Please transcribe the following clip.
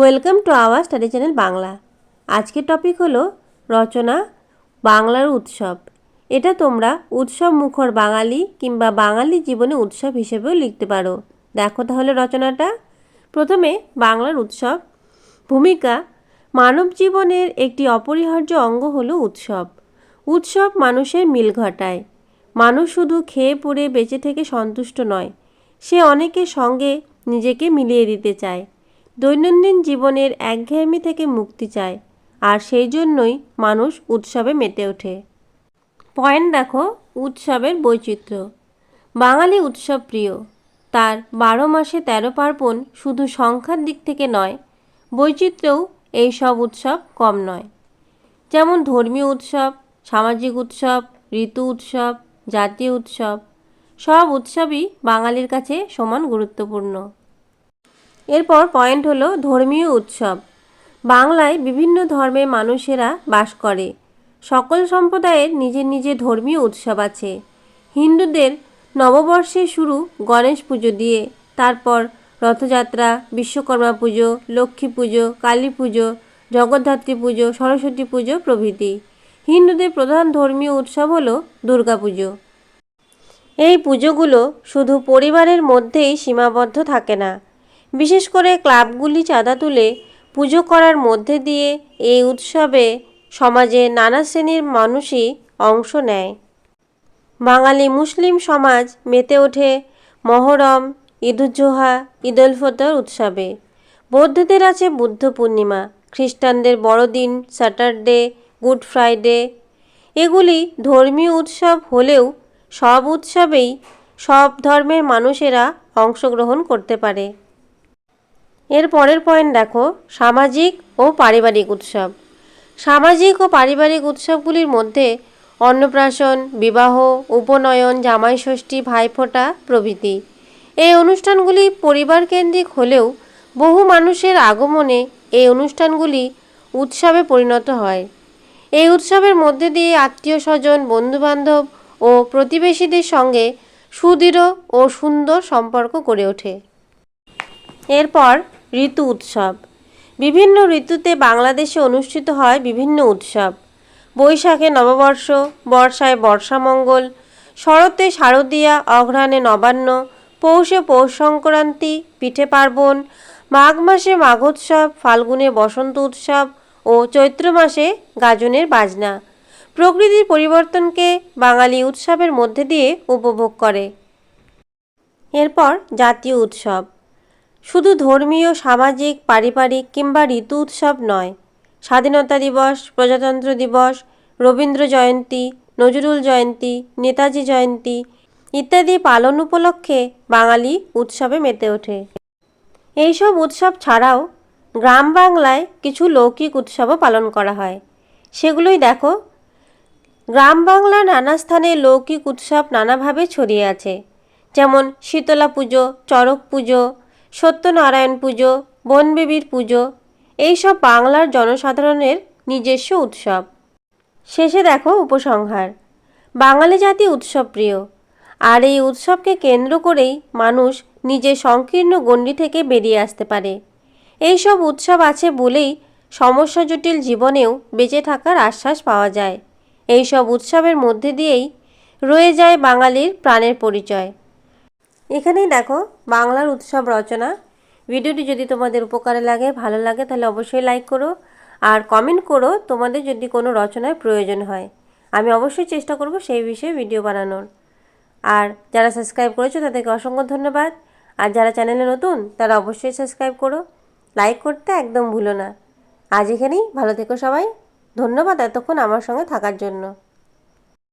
Welcome to our study channel Bangla. আজকের topic হলো রচনা, বাংলার উৎসব। এটা তোমরা উৎসব মুখর বাঙালি কিংবা বাঙালি জীবনে উৎসব হিসেবেও লিখতে পারো। দেখো তাহলে রচনাটা। প্রথমে, বাংলার উৎসব। ভূমিকা, মানব জীবনের একটি অপরিহার্য অঙ্গ হলো উৎসব। উৎসব মানুষের মিল ঘটায়। মানুষ শুধু খেয়ে, পড়ে, বেঁচে থেকে সন্তুষ্ট নয়, সে অনেকের সঙ্গে নিজেকে মিলিয়ে দিতে চায়। দৈনন্দিন জীবনের একঘেয়েমি থেকে মুক্তি চায়, আর সেই জন্যই মানুষ উৎসবে মেতে ওঠে। পয়েন্ট দেখো, উৎসবের বৈচিত্র্য। বাঙালি উৎসব প্রিয়। তার বারো মাসে তেরো পার্বণ শুধু সংখ্যার দিক থেকে নয়, বৈচিত্র্যও এই সব উৎসব কম নয়। যেমন ধর্মীয় উৎসব, সামাজিক উৎসব, ঋতু উৎসব, জাতীয় উৎসব, সব উৎসবই বাঙালির কাছে সমান গুরুত্বপূর্ণ। এরপর পয়েন্ট হলো ধর্মীয় উৎসব। বাংলায় বিভিন্ন ধর্মের মানুষেরা বাস করে। সকল সম্প্রদায়ের নিজের নিজের ধর্মীয় উৎসব আছে। হিন্দুদের নববর্ষের শুরু গণেশ পুজো দিয়ে, তারপর রথযাত্রা, বিশ্বকর্মা পুজো, লক্ষ্মী পুজো, কালী পুজো, জগদ্ধাত্রী পুজো, সরস্বতী পুজো প্রভৃতি। হিন্দুদের প্রধান ধর্মীয় উৎসব হলো দুর্গাপুজো এই পুজোগুলো শুধু পরিবারের মধ্যেই সীমাবদ্ধ থাকে না বিশেষ করে ক্লাবগুলি চাঁদা তুলে পুজো করার মধ্যে দিয়ে এই উৎসবে সমাজে নানা শ্রেণির মানুষই অংশ নেয়। বাঙালি মুসলিম সমাজ মেতে ওঠে মহরম ঈদুজ্জোহা ঈদ উল ফিতর উৎসবে। বৌদ্ধদের আছে বুদ্ধ পূর্ণিমা, খ্রিস্টানদের বড়দিন, স্যাটারডে, গুড ফ্রাইডে। এগুলি ধর্মীয় উৎসব হলেও সব উৎসবেই সব ধর্মের মানুষেরা অংশগ্রহণ করতে পারে। এর পরের পয়েন্ট দেখো, সামাজিক ও পারিবারিক উৎসব। সামাজিক ও পারিবারিক উৎসবগুলির মধ্যে অন্নপ্রাশন, বিবাহ, উপনয়ন জামাই ষষ্ঠী ভাইফোঁটা প্রভৃতি। এই অনুষ্ঠানগুলি পরিবার কেন্দ্রিক হলেও বহু মানুষের আগমনে এই অনুষ্ঠানগুলি উৎসবে পরিণত হয়। এই উৎসবের মধ্যে দিয়ে আত্মীয় স্বজন বন্ধুবান্ধব ও প্রতিবেশীদের সঙ্গে সুদৃঢ় ও সুন্দর সম্পর্ক গড়ে ওঠে। এরপর ঋতু উৎসব। বিভিন্ন ঋতুতে বাংলাদেশে অনুষ্ঠিত হয় বিভিন্ন উৎসব। বৈশাখে নববর্ষ, বর্ষায় বর্ষামঙ্গল, শরতে শারদীয়া, অঘ্রাণে নবান্ন, পৌষে পৌষ সংক্রান্তি পিঠে পার্বণ, মাঘ মাসে মাঘোৎসব, ফাল্গুনে বসন্ত উৎসব ও চৈত্র মাসে গাজনের বাজনা। প্রকৃতির পরিবর্তনকে বাঙালি উৎসবের মধ্যে দিয়ে উপভোগ করে। এরপর জাতীয় উৎসব। শুধু ধর্মীয়, সামাজিক, পারিবারিক কিংবা ঋতু উৎসব নয়। স্বাধীনতা দিবস, প্রজাতন্ত্র দিবস, রবীন্দ্র জয়ন্তী, নজরুল জয়ন্তী, নেতাজি জয়ন্তী ইত্যাদি পালন উপলক্ষে বাঙালি উৎসবে মেতে ওঠে। এইসব উৎসব ছাড়াও গ্রাম বাংলায় কিছু লৌকিক উৎসবও পালন করা হয়। সেগুলোই দেখো, গ্রাম বাংলার নানা স্থানে লৌকিক উৎসব নানাভাবে ছড়িয়ে আছে। যেমন শীতলা পুজো, চড়ক পুজো সত্যনারায়ণ পুজো, বনবেবীর পুজো, এইসব বাংলার জনসাধারণের নিজস্ব উৎসব। শেষে দেখো উপসংহার। বাঙালি জাতি উৎসব প্রিয়। আর এই উৎসবকে কেন্দ্র করেই মানুষ নিজের সংকীর্ণ গণ্ডি থেকে বেরিয়ে আসতে পারে। এইসব উৎসব আছে বলেই সমস্যা জটিল জীবনেও বেঁচে থাকার আশ্বাস পাওয়া যায়। এই সব উৎসবের মধ্যে দিয়েই রয়ে যায় বাঙালির প্রাণের পরিচয়। এখানেই দেখো বাংলার উৎসব রচনা। ভিডিওটি যদি তোমাদের উপকারে লাগে, ভালো লাগে, তাহলে অবশ্যই লাইক করো। আর কমেন্ট করো তোমাদের যদি কোনো রচনার প্রয়োজন হয়। আমি অবশ্যই চেষ্টা করব সেই বিষয়ে ভিডিও বানানোর। আর যারা সাবস্ক্রাইব করেছ, তাদেরকে অসংখ্য ধন্যবাদ। আর যারা চ্যানেলে নতুন, তারা অবশ্যই সাবস্ক্রাইব করো। লাইক করতে একদম ভুলো না। আজ এখানেই, ভালো থেকো সবাই। ধন্যবাদ এতক্ষণ আমার সঙ্গে থাকার জন্য।